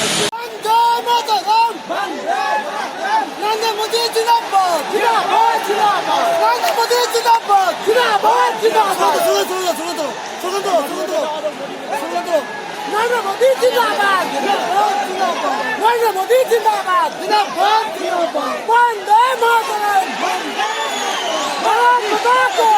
আসবে Bande Mataram! Bande Mataram!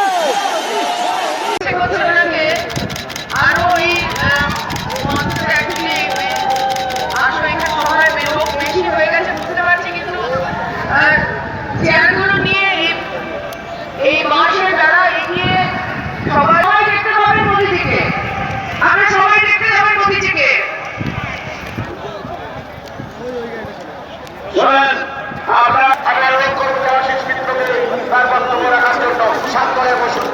আমরা আমরা অনুরোধ করব যারা শিক্ষিত্রকে তার বক্তব্য রাখার জন্য সাত করে বসুন।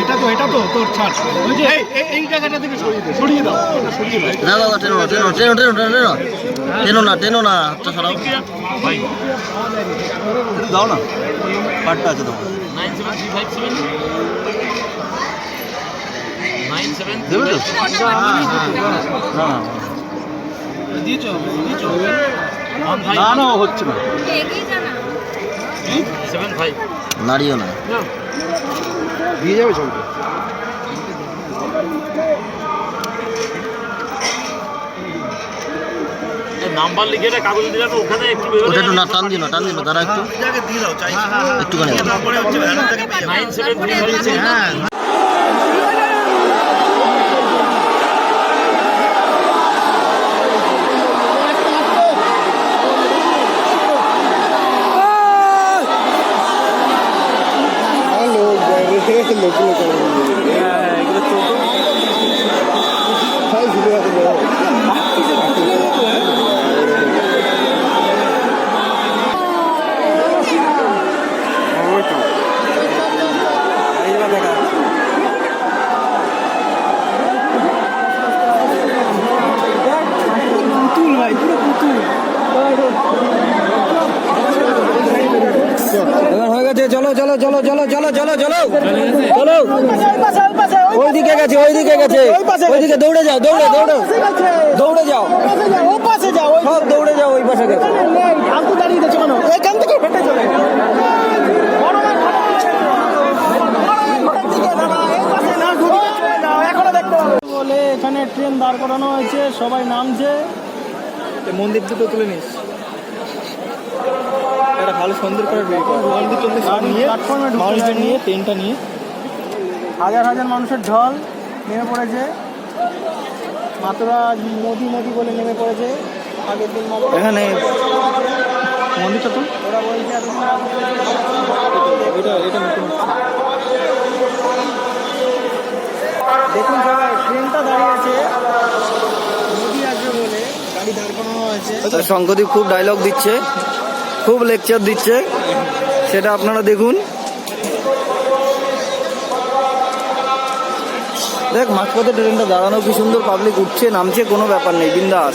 এটা তো এটা তো তোর ছাড়। ওই যে এই- এই- এই জায়গাটা থেকে সরিয়ে দাও এটা সরিয়ে দাও। না টেনো না টেনো টেনো টেনো টেনো টেনো। টেনো না টেনো না হাতটা সরাও। ভাই দাও না কার্ডটা আছে দাও nine seven three five seven nine seven দেবে তো? না না না হচ্ছে না। সেভেন ফাইভ নাড়িও না। দিয়ে যাবে নাম্বার লিখে একটা কাগজ দিলে তো ওখানে একটু ওটা একটু না টান টান দিন একটু। একটুখানি। Nine seven three que le, que. গেছে চলো চলো চলো চলো চলো চলো চলো। চলো। ওইদিকে গেছে ওইদিকে গেছে। ওই ওইদিকে দৌড়ে যাও দৌড়ে দৌড়ে। দৌড়ে যাও। ও পাশে যাও ওই সব দৌড়ে যাও ওই পাশে গেছে। এখান থেকে হেঁটে চলে বলে এখানে ট্রেন দাঁড় করানো হয়েছে সবাই নামছে। মন্দির দুটো তুলে নিস। একটা ভালো সুন্দর করে মন্দির চলতে নিয়ে মানুষদের নিয়ে ট্রেনটা নিয়ে। হাজার হাজার মানুষের ঢল নেমে পড়েছে। মাতরা মোদি মোদি বলে নেমে পড়েছে। আগের দিন এখানে মন্দিরটা তো ওরা বলছে এটা এটা নতুন দেখুন সবাই ট্রেনটা দাঁড়িয়ে আছে মোদি আসবে বলে গাড়ি দাঁড় করানো হয়েছে। শঙ্করদীপ খুব ডায়লগ দিচ্ছে। খুব লেকচার দিচ্ছে। সেটা আপনারা দেখুন। দেখ, মাঝপথে ট্রেনটা দাঁড়ানো, কি সুন্দর পাবলিক উঠছে, নামছে, কোনো ব্যাপার নেই, বিন্দাস।